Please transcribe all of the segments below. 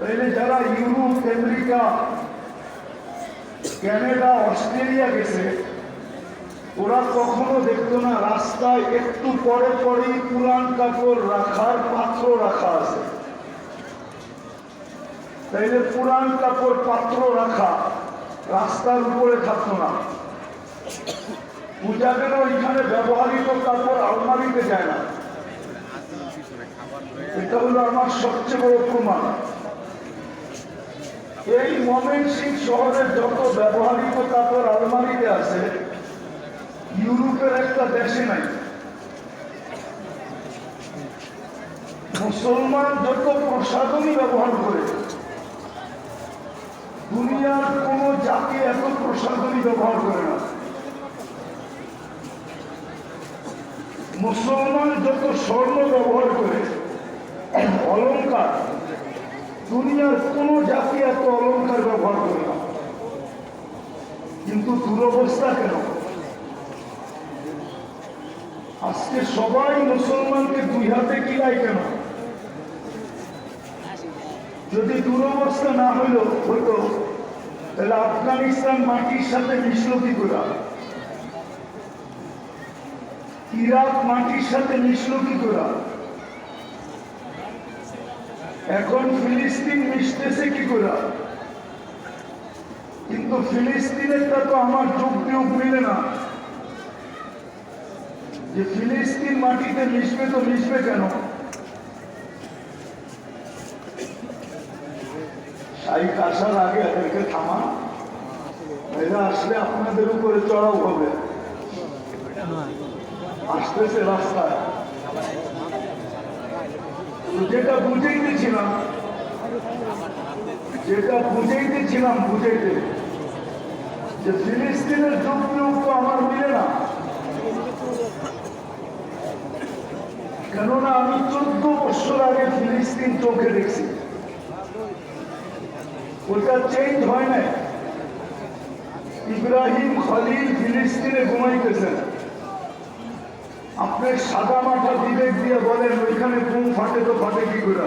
তাইলে যারা Europe, America, Canada, Australia গেছে, ওরা কখনো দেখতো না, রাস্তায় একটু পরে পরেই পুরান কাপড় রাখার পাত্র রাখা আছে। তাইলে পুরান কাপড় পাত্র রাখা রাস্তার উপরে থাকতো না। পূজা কেন এখানে ব্যবহারিত কাপড় আলমারিতে যায় না। এটা হলো আমার সবচেয়ে বড় প্রমাণ। এই মমেন সিং শহরের যত ব্যবহারিত কাপড় আলমারিতে আছে, ইউরোপের একটা দেশে নাই। মুসলমান যত প্রসাধনী ব্যবহার করে, দুনিয়ার কোন জাতি এত প্রসাধনী ব্যবহার করে না। মুসলমান যত স্বর্ণ ব্যবহার করে অলঙ্কার দুনিয়ার কোন জাতি এত অলঙ্কার ব্যবহার করে না। কিন্তু দুরবস্থা কেন? আজকে সবাই মুসলমানকে দুই হাতে কিলাই কেন? যদি দুরবস্থা না হইল, হইতো, তাহলে আফগানিস্তান মাটির সাথে মিশল কি করে? ইরাক মাটির সাথে মিশল কি করে? এখন ফিলিস্তিন মিশতেছে কি করে? কিন্তু ফিলিস্তিনেরটা তো আমার যোগ বিয়োগ মিলে না। যে ফিলিস্তিন মাটিতে মিশবে তো মিশবে কেন? শাহিক আসার আগে এদেরকে থামা। এরা আসলে আপনাদের উপরে চড়াও হবে। আসতেছে রাস্তায়। যেটা বুঝাইতেছিলাম যেটা বুঝাইতেছিলাম বুঝাইতে। যে ফিলিস্তিনের যুগ তো আমার মিলে না। কেননা আমি চোদ্দ বছর আগে ফিলিস্তিন চোখে দেখছি। ওটা চেঞ্জ হয় নাই। ইব্রাহিম খলিল ফিলিস্তিনে ঘুমাইতেছেন। আপনার সাদা মাথা বিবেক দিয়ে বলেন, ওইখানে ঘুম ফাটে তো ফাটে কি করে?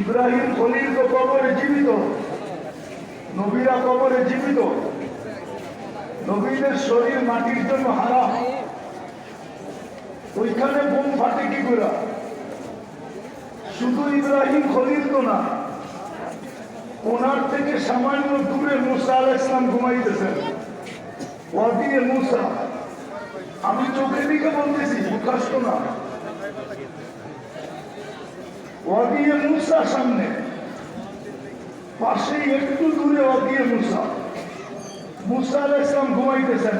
ইব্রাহিম খলিল তো কবরে জীবিত। নবীরা কবরে জীবিত। নবীদের শরীর মাটির জন্য হারা ওইখানে বোম ফাটে কি করে? শুধু ইব্রাহিম খলিল তো না, ওনার থেকে সামান্য দূরে মুসা আল ইসলাম ঘুমাইতেছেন। ওয়াদিয়ে মুসা। আমি চোখের দিকে বলতেছি মুখাস্ত না। ওয়াদিয়ে মুসা সামনে। পাশেই একটু দূরে ওয়াদিয়ে মুসা। মুসা আল ইসলাম ঘুমাইতেছেন।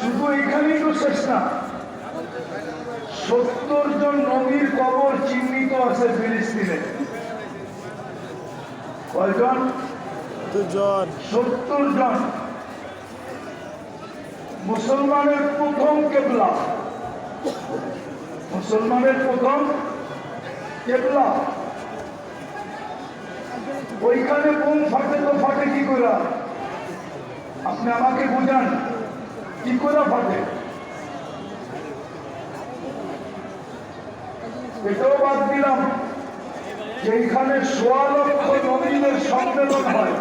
শুধু এখানেই তো শেষ না। সত্তর জন নবীর কবর চিহ্নিত আছে ফিলিস্তিনে। কয়জন? দুজন সত্তর জন। মুসলমানের প্রথম কেবলা। মুসলমানের প্রথম কেবলা। ওইখানে কোন ফাটে তো ফাটে কি করে? আপনি আমাকে বুঝান, কি করে ফাটে এটাও বাদ দিলাম যে এখানে সোয়া লক্ষ নবীনের সম্মেলন হয়।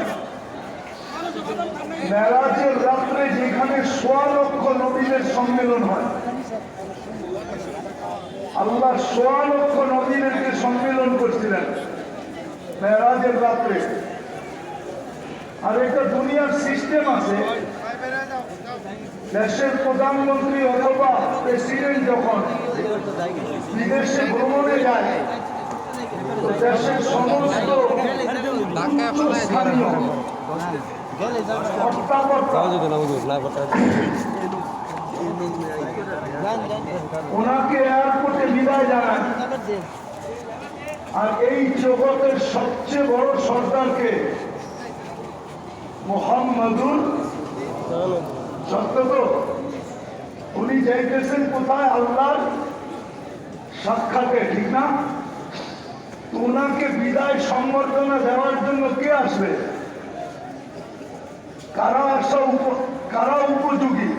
মেরাজের রাত্রে যেখানে সোয়া লক্ষ নবীনের সম্মেলন হয়, আল্লাহ সোয়া লক্ষ নবীদেরকে সম্মেলন করছিলেন মেরাজের রাত্রে। আর একটা দুনিয়ার সিস্টেম আছে। দেশের প্রধানমন্ত্রী অথবা প্রেসিডেন্ট যখন বিদেশে ভ্রমণে যায় দেশের সমস্ত ওনাকে এয়ারপোর্টে বিদায় জানায় আর এই জগতের সবচেয়ে বড় সর্দারকে মোহাম্মদুল সত্য তো? উনি যাইতেছেন কোথায়? আল্লাহর সাক্ষাতে, ঠিক না? ওনাকে বিদায় সম্বর্ধনা দেওয়ার জন্য কে আসবে? কারা উপ- কারা উপযোগী?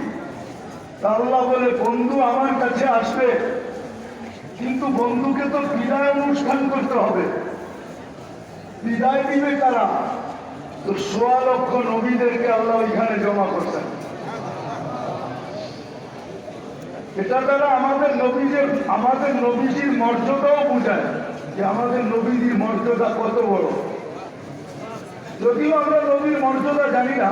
আল্লাহ বলে, বন্ধু আমার কাছে আসবে, কিন্তু বন্ধুকে তো বিদায় অনুষ্ঠান করতে হবে। বিদায় দিবে কারা? তো সোয়া লক্ষ নবীদেরকে আল্লাহ এখানে জমা করছেন। এটা দ্বারা আমাদের নবীদের, আমাদের নবীজির মর্যাদাও বোঝায় যে আমাদের নবীজির মর্যাদা কত বড়। যদিও আমরা নবীর মর্যাদা জানি না,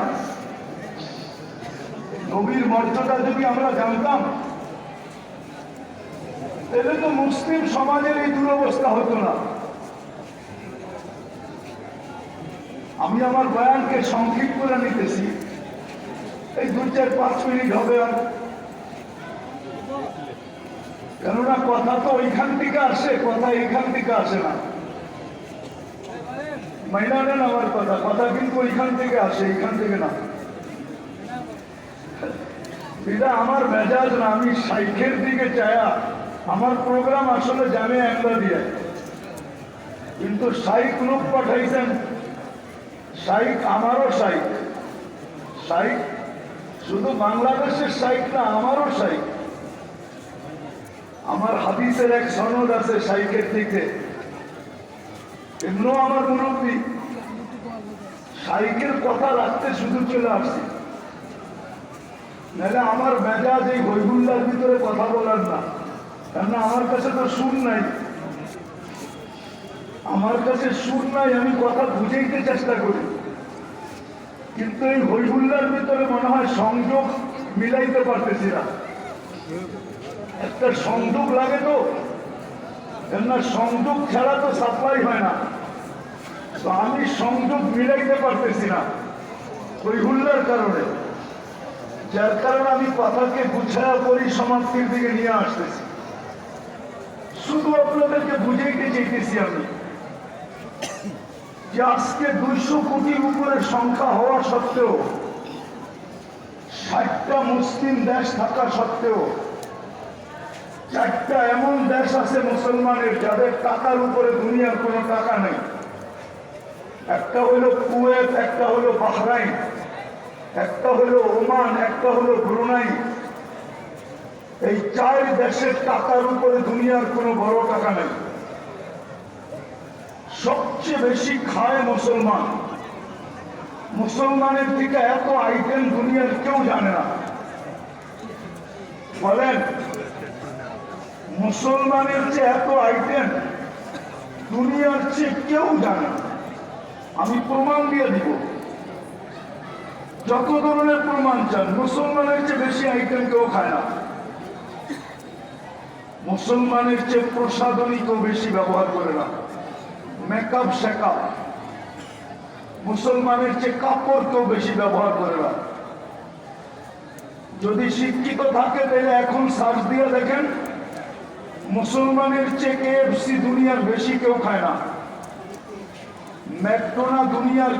নবীর মর্যাদা যদি আমরা জানতাম, তাহলে তো মুসলিম সমাজের এই দুরবস্থা হতো না। আমি আমার বয়ানকে সংক্ষিপ্ত করে নিতেছি। এই দু চার পাঁচ মিনিট হবে আর। কেননা কথা তো ওইখান থেকে আসে, কথা এইখান থেকে আসে না। নেন আমার কথা কথা কিন্তু ওইখান থেকে আসে, এইখান থেকে না। এটা আমার মেজাজ না, আমি সাইকের দিকে চায়া, আমার প্রোগ্রাম আসলে জানে একটা দিয়ে। কিন্তু সাইক লোক পাঠাইছেন, সাইক আমারও সাইক। সাইক শুধু বাংলাদেশের সাইক না, আমারও সাইক। আমার হাদিসের এক সনদ আছে সাইকের দিকে এমনও আমার মুরব্বী। সাইকের কথা রাখতে শুধু চলে আসছি। নাহলে আমার মেজাজ এই বৈগুল্লার ভিতরে কথা বলার না। কেননা আমার কাছে তো সুর নাই। আমার কাছে সুর নাই, আমি কথা বুঝাইতে চেষ্টা করি। কিন্তু এই হইহুল্লার ভিতরে মনে হয় সংযোগ মিলাইতে পারতেছি না। একটা সংযোগ লাগে তো। কেননা সংযোগ ছাড়া তো সাপ্লাই হয় না। তো আমি সংযোগ মিলাইতে পারতেছি না হইহুল্লার কারণে। যার কারণে আমি কথাকে গুছায়া করি সমাপ্তির দিকে নিয়ে আসতেছি। শুধু আপনাদেরকে বুঝাইতে চাইতেছি আমি যে আজকে দুইশো কোটির উপরে সংখ্যা হওয়া সত্ত্বেও, ষাটটা মুসলিম দেশ থাকা সত্ত্বেও চারটা এমন দেশ আছে মুসলমানের যাদের টাকার উপরে দুনিয়ার কোনো টাকা নেই। একটা হলো কুয়েত, একটা হলো বাহরাইন, একটা হলো ওমান, একটা হলো ব্রুনাই। এই চার দেশের টাকার উপরে দুনিয়ার কোনো বড় টাকা নেই। সবচেয়ে বেশি খায় মুসলমান। মুসলমানের থেকে এত আইটেম দুনিয়ার কেউ জানে না। বলেন মুসলমানের যে এত আইটেম দুনিয়ার চেয়ে কেউ জানে আমি প্রমাণ দিয়ে দিব। যত ধরনের প্রমাণ চান, মুসলমানের চেয়ে বেশি আইটেম কেউ খায় না। মুসলমানের চেয়ে প্রসাধনী কেউ বেশি ব্যবহার করে না। মেকআপ শেকআপ মুসলমানের চেয়ে কাপড় কেউ বেশি ব্যবহার করে না। যদি শিক্ষিত থাকে, তাহলে এখন সার্চ দিয়ে দেখেন মুসলমানের চেয়ে কেএফসি দুনিয়ার বেশি কেউ খায় না। ম্যাকডোনা দুনিয়ার